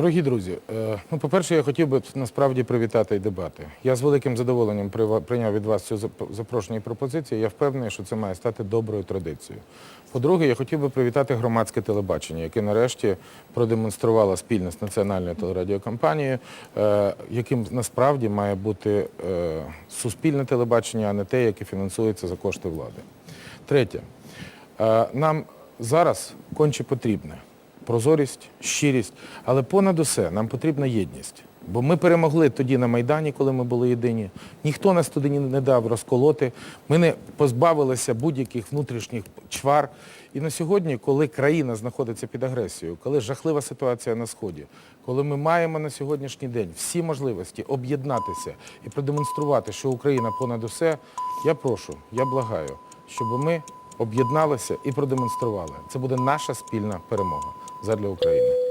Дорогі друзі, е, ну, по-перше, я хотів би насправді привітати і дебати. Я з великим задоволенням прийняв від вас цю зап- запрошення і пропозицію. Я впевнений, що це має стати доброю традицією. По-друге, я хотів би привітати громадське телебачення, яке нарешті продемонструвало спільно з національною телерадіокомпанією, е, яким насправді має бути е, суспільне телебачення, а не те, яке фінансується за кошти влади. Третє. Нам зараз конче потрібне прозорість, щирість, але понад усе нам потрібна єдність. Бо ми перемогли тоді на Майдані, коли ми були єдині. Ніхто нас туди не дав розколоти. Ми не позбавилися будь-яких внутрішніх чвар. І на сьогодні, коли країна знаходиться під агресією, коли жахлива ситуація на Сході, коли ми маємо на сьогоднішній день всі можливості об'єднатися і продемонструвати, що Україна понад усе, я прошу, я благаю, щоб ми об'єдналися і продемонстрували. Це буде наша спільна перемога задля України.